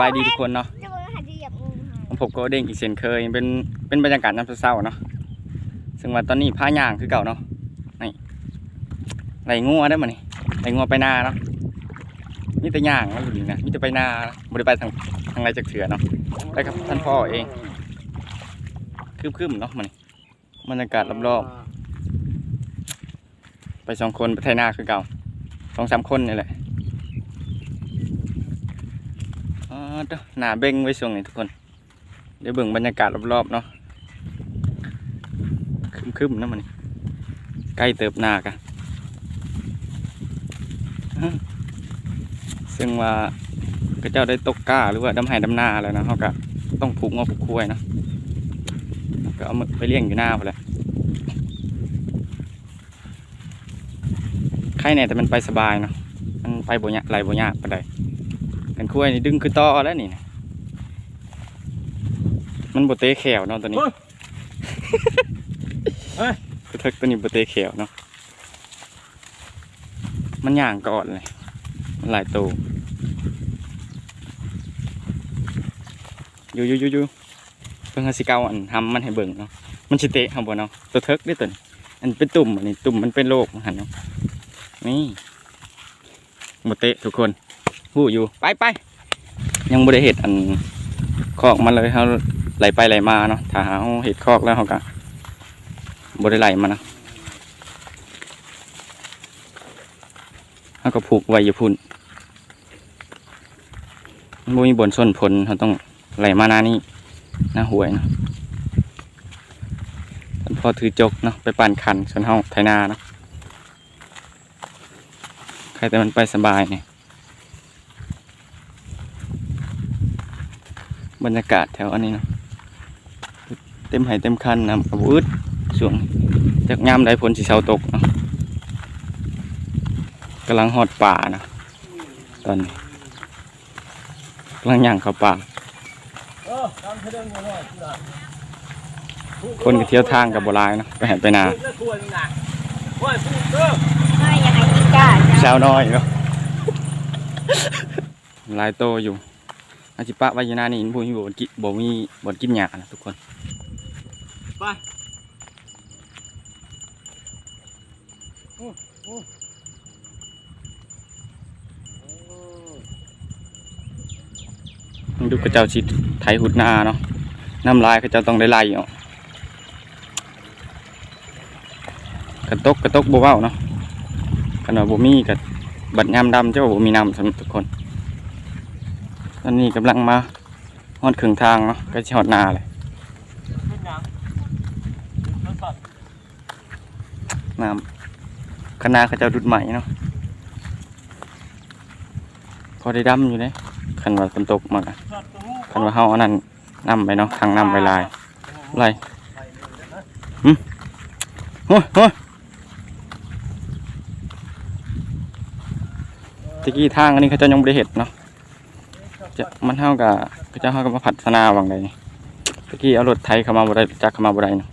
บายดีทุกคนเนาะจะบอกว่าหันจะเหยียบงูค่ะผมก็เด้งอีกเช่นเคย เป็นเป็นบรรยากาศน้ำเศร้าๆเนาะซึ่งว่าตอนนี้ผ้าย่างคือเก่าเนาะนี่ไหลงัวได้มานี่ไหลงัวไปนาเนาะมีแต่ย่างแล้วอยู่นี่นะมีแต่ไปนาบริไปทางทางไรจากเถื่อเนาะไปกับท่านพ่อเองคืบๆเนาะมันบรรยากาศรอบๆไปสองคนไปไทยนาคือเก่าสองสามคนนี่แหละอ๋อเด้อ หนาเบ้งไว้ช่วงนี้ทุกคน เดี๋ยวเบิ่งบรรยากาศรอบๆเนาะคึมๆนะมันใกล้เติบหน้ากันซึ่งว่าก็เจ้าได้ตกก้าหรือว่าดำไห้ดำนาแล้วนะเขาก็ต้องผูกงอผูกคุ้ยนะก็เอามาไปเลี้ยงอยู่หน้าพอแหละใครเนี่ยแต่มันไปสบายเนาะมันไปบ่ยากไหลบ่ยากปานใดกั นคุ้ยนี่ดึงคือต่อแล้วนี่นะมันบเตะแขวเนาะตัวนี้เฮ้ยกระเทกตัวนี้บเตะแขวเนาะมันย่างก่อนเลยมันหลายตัวอยู่อยู่อยู่อยู่เพิ่งหาสิเกาอันทำมันให้เบิ่งเนาะมันสิเตะข้างบนเนาะตัวเทิกได้อตัวนี้อันเป็นตุ่มอันนี้ตุ่มมันเป็นโรคมันหันเนาะนี่บเตะทุกคน หู้อยู่ไปไปยังบ่ได้เห็ดอันคอกมันเลยเขาไหลไปไหลมาเนาะถ้าเขาเห็ดคอกแล้วเขาก็บได้ไหลมานะเขาก็ผูกไว้อยู่พุ่นมันบ่มีบนส้นผลเขาต้องไหลมาหน้านี้หน้าหวยเนาะท่านพอถือจกเนาะไปปั่นคันส่วนเขาไถนาเนาะใครแต่มันไปสบายเนี่ย บรรยากาศแถวอันนี้เนาะเต็มไห่เต็มคันนะกับอึดช่วงจากยามได้ผลสีเสาตกเนาะกำลังหอดป่านะตอนนี้กำลังย่างเข้าป่าเออตามเดินหัวหน่อยนะคนก็เที่ยวทางกับโบราณเนาะไปแห่ไปนาเลือดควรหนักว่าพูดเด้อไม่ยังไงกินกาเช้าน้อยเนาะหลายโตอยู่ อาชิปะไวายนานี่บ่มีบ่กิบ่มีบ่กินหญ้านะทุกคนไปมันดูกระเจ้าชิดไถหุดนาเนาะน้ำลายกระเจ้าต้องได้ไล่เนาะกระตกกระตกบ่เว้าเนาะกันว่าบ่มีกับบัดยามดำเจ้าบ่มีน้ำสำหรับทุกคน ตอนนี้กำลังมาฮอดครึ่งทางเนาะก็สิฮอดนาเลยเป็นหยังรถสัตว์น้ำคณะเขาเจ้าดุดใหม่เนาะพอได้ดำอยู่เด้คันว่าฝนตกมากอะสัตว์ตัวคันว่าเฮาเอานั่นนำไปเนาะทางนำไปลายไรโอ้ยโอ้ยตะกี้ทางอันนี้เขาเจะยังไม่ได้เห็ดเนาะ จะมันเท่ากับเขาเจะเท่ากับมาพัฒนาวังใดตะกี้เอารถไถเข้ามาบ่ได้จักเข้ามาบ่ได้เนาะ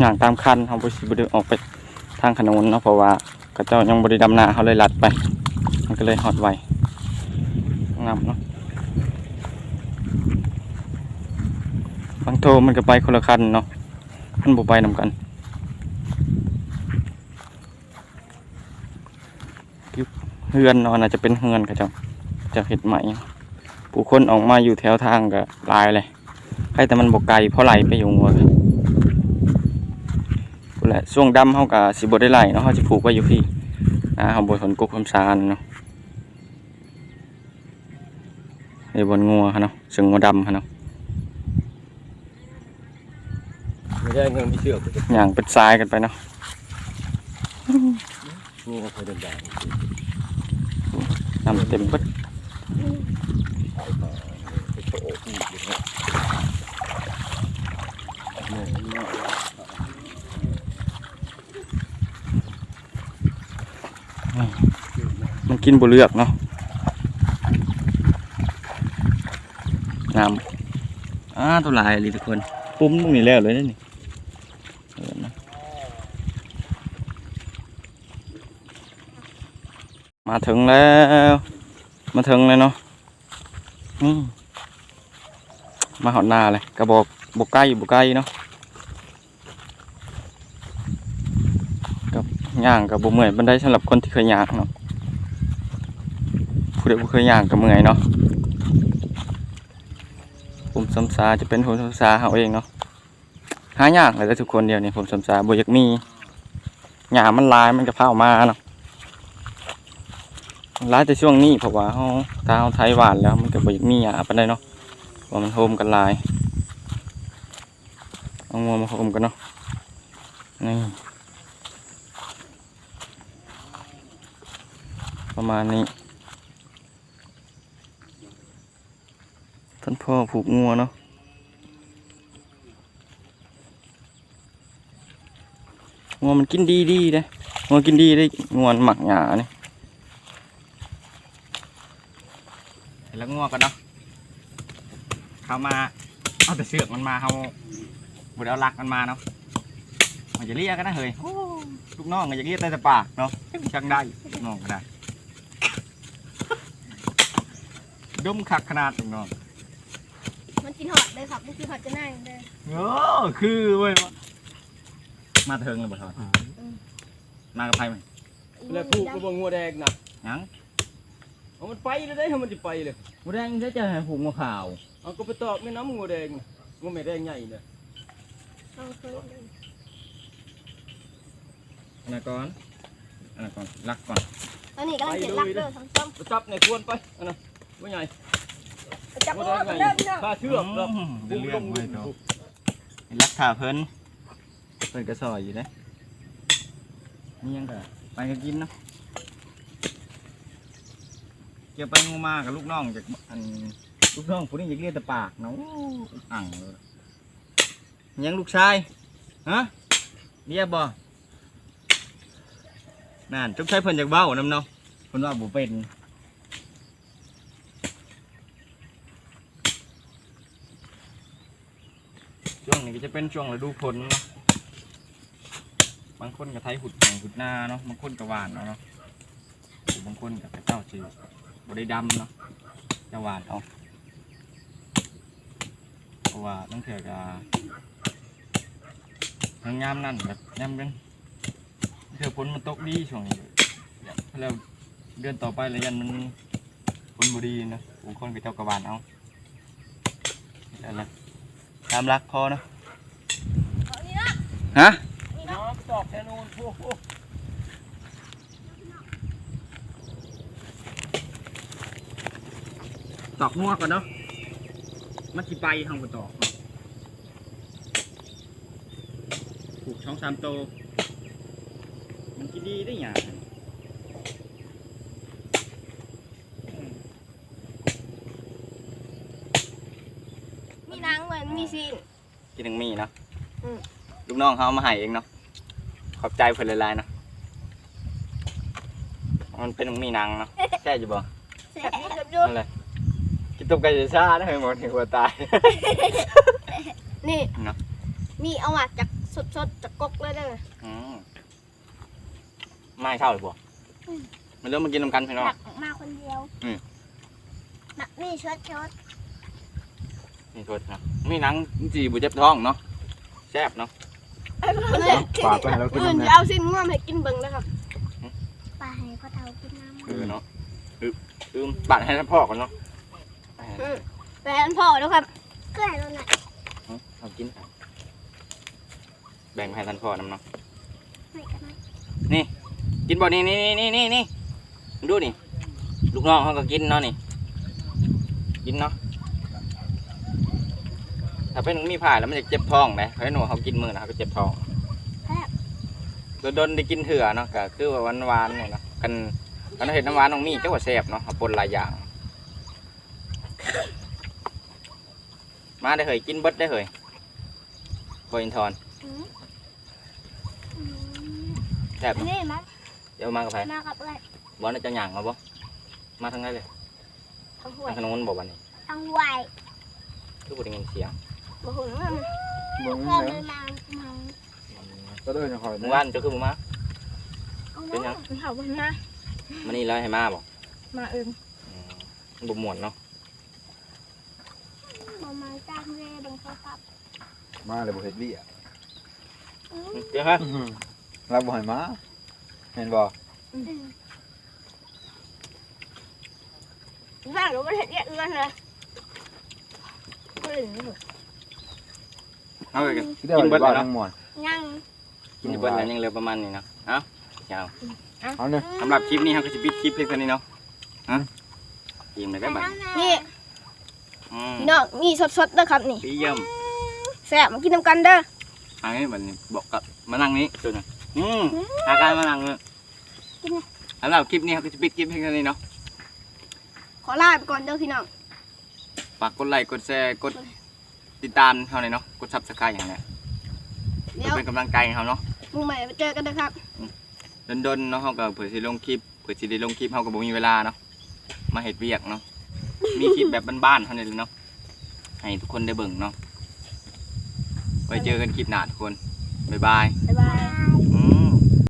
อย่างตามคันเขาบ่สิบ่ได้ออกไปทางถนนเนาะเพราะว่าเขาเจ้ายังบ่ได้ดำนาเขาเลยลัดไป มันก็เลยฮอดไวงามเนาะบางโทมันก็ไปคนละคันเนาะมันบ่ไปนำกันยุบเฮือนเนาะน่าจะเป็นเฮือนเขาเจ้าเจะเห็ดใหม่ผู้คนออกมาอยู่แถวทางก็หลายเลยใครแต่มันบกไกลเพราะไหลไปอยู่งัวครับพู้นแหละช่วงดำเขาก็สิบ่ได้ไหลเนาะเขาจะผูกไว้อยู่พี่นะเขาบนสนกบคำสารเนาะในบนงัวเขาเนาะซึ่งงัวดำเขาเนาะไม่ได้เงินไม่เชื่อกูจะอย่างเป็นทรายกันไปเนาะนี่ก็เคยเดินได้ น้ำเต็มเบิดไปโชว์อีกอย่างเงี้ยมันกินบ่เลือกเนาะน้ำอ่าตัวลายเลยทุกคน ปุ้มตรงนี้แล้วเลยนะนี่เออนะ มาถึงแล้ว มาถึงเลยเนาะมาหอดนาเลยกระบอกบกไก่บกไก่เนาะกับย่างกับบเมื่อยบันไดสำหรับคนที่เคยย่างเนาะผู้ใดบ่เคยย่างกับเมื่อยเนาะผมสำสาจะเป็นผมสำสาเขาเองเนาะหายากเลยทุกคนเดียวนี่ผมสำสาบ่อยากมีหยามันลายมันก็เผามาเนาะ ร้ายแต่ช่วงนี้เพราะว่าเขาตาเขาไทยหวานแล้วมันก็บอยากมีหยาปานใดเนาะเพรามันโฮมกันลายเอางัวมาโฮมกันเนาะนี่ประมาณนี้ท่านพ่อผูกงัวเนาะงัวมันกินดีดีเลยงัวกินดีได้งัวมันหมักหยาเนี่ย้วง่วกันเนาะเขามาเอาแต่เสือกมันมาเขาบดเอาลักมันมาเนาะมันจะเรียกกันนะเฮ้ยโอ้ลูกน้องก็จะเรียกแต่แต่ปากเนาะช่างได้ลูกน้องก็ได้ดมคักขนาดลูกน้องมันกินหอดเลยครับมันกินหอดจะนั่งเลยโอ้คือเว้ยมาเทิงเลยบ่ทอนมากับใครมั้ยแล้วผูกกระบอกงัวแดงนะยัง เอามันไปเลยได้ทำมันจะไปเลยกูแดงจะจะให้ผูกงัวขาวเอาก็ไปตอบแม่น้ำงัวแดงน่ะงัวแม่แดงใหญ่เนี่ยเอาเคยเลยอันนั้นก่อนอันนั้นก่อนรักก่อนตอนนี้กำลังเจ็ดลักเด้อทั้งซ้ไปจับในควนไปอันนั้นงัวใหญ่ำจับงัวโอ้แดงยใหญ่เริ่มเนาะฆ่าเชือกแล้วมบุ้งเรื่ลองงเว้ยบุ้งตัวรักขาเพิ่นเพิ่นก็ซอยอยู่เด้นี่ยังก็ไปก็กินเนาะ เกี่ยวไปงูมากับลูกน้องจากอันลูกน้องผู้นี้อยากเรียกแต่ปากเนาะอ่างเลยยังลูกชายฮะเรียกบ่นั่นจุกใช้เพิ่นจากเบ้านำเนาะเพิ่นว่าบ่เป็นช่วงนี้ก็จะเป็นช่วงฤดูฝนเนาะบางคนก็ไถหุดห่หุดหน้าเนาะบางคนก็หวานเอาเนาะบางคนก็เจ้าชื่อ บ่ได้ดำเนาะจะหวานเอาเพราะว่าตั้งแต่ก็ทางยามนั่นแบบยามเป็นเถื่อฝนมันตกดีช่วงนี้แล้วเดือนต่อไปแล้วยันมันฝนบ่ดีนะบางคนก็เจ้ากระหวานเอานั่นแหละตามรักพอเนาะเอานี่นะฮะ น้อง ตอบแทนนูนพวกพวกตอกงัวก่อนเนาะมันสิไปทางบนตอกผูกช่องสามโตวมันกินดีได้หยังมีนางเหมือนมีซีน กินหนึ่งมีเนาะอืม ลูกน้องเขาเอามาให้เองเนาะขอบใจเพิ่นหลายๆเนาะมันเป็นหนึ่งมีหนังเนาะแค่อยู่บ่แซ่บนี่เกือบดูนั่นแหละกิน ต้มไก่จะซ่านะเฮ้ยหมดถึงหัวตาย นี่ เนาะ นี่เอามาจากสดๆจากกกเลยเด้อ อืมไม่เข้าเลยบ่มันเริ่มมากินน้ำกันพี่น้องตักออกมาคนเดียวอืมแบบนี่ชดชดนี่โทษนะมีหนังจีบุเจ็บท้องเนาะแซ่บเนาะฝากไว้ให้เรากินอื่นน้ำนะจะเอาสิ้นง่วงให้กินเบิ่งนะครับปลาให้พ่อเฒ่ากินน้ำเออเนาะคือคือบัตรให้ท่านพ่อก่อนเนาะ แฟนพ่อนะครับก็ให้เราหน่อยเอากิน แบ่งให้ท่านพ่อนำเนาะให้กันหน่อยกินบ่นี่นี่นี่นี่นี่ดูนี่ ลูกน้องเขาก็กินเนาะนี่ กินเนาะ ถ้าเป็นมีผ่ายแล้วมันจะเจ็บท้องนะเพราะหนูเขากินมือนะเขาก็เจ็บท้องโดนๆได้กินเถื่อเนาะก็คือว่าหวานๆเนี่ยเนาะกันกันเห็ดน้ำหวานน้องมีเจ้าว่าแซ่บเนาะเอาปนหลายอย่าง มาได้เหยกินเบิดได้เหยโคอินทอนอืมอืมแซ่บอันเนาะนี้มาเดี๋ยวมากับใครมากับอะไรบอลจะหย่างมาบ่มาทางไหนเลยทางห้วมายทางโน้นบ่วันนี้ทางห้วยคือบ่ได้ยินเสียงบ่หุ่นมันเบิ่งเพื่อนแล้เลวยมามาก็เดินจะคอยเมื่อวานเจะคือบ่มาเอาเป็นหยัเนาะงเขาบ่มามันนี่แล้วให้มาบ่มาเอิมบ่ม่วนเนาะมา มาจ้างเร่บังคับครับมาเลยบ่เฮ็ดเบี้ยเดี๋ยวฮะเราบ่ให้มาเห็นบ่สร้างหรือว่าเห็ดเยอะเอื้อนเลยก็เลยนี่เหรอเอาไปกันที่เดียวกินเบิดบ้าแล้วทั้เนาะงหมดยังกินเบิดแล้วยังเหลือประมาณนี้เนาะเอ้าเจ้าเอาเนี่ยสำหรับคลิปนี้เราก็จะปิดคลิปเพียงเท่านี้เนาะฮะยิมเลยได้บัด นี่อืม พี่น้องมีสดๆนะครับนี่ปีเยี่ยมแซ่บมากินน้ำกันเด้ออันนี้บัดนี้บอกกับมานั่งนี้ตัวนึงอืมอาการมานั่งเลยสำหรับคลิปนี้เราก็จะปิดคลิปเพียงเท่านี้เนาะขอลาไปก่อนเด้อพี่น้องฝากกดไลค์กดแชร์กดติดตามเท่านี้เนาะกดซับสไครต์อย่างเนี้ยเดี๋ยวเป็นกำลังใจให้เขาเนาะมึงใหม่ไปเจอกันนะครับดนๆเนาะเขาก็เผื่อสิลงคลิปเผื่อสิได้ลงคลิปเขาก็บ่มีเวลาเนาะมาเฮ็ดเวียกเนาะ มีคลิปแบบบ้านๆเท่านี้เลยเนาะให้ทุกคนได้เบิ่งเนาะไว้เจอกันคลิปหน้าทุกคน บ๊ายบาย บ๊ายบาย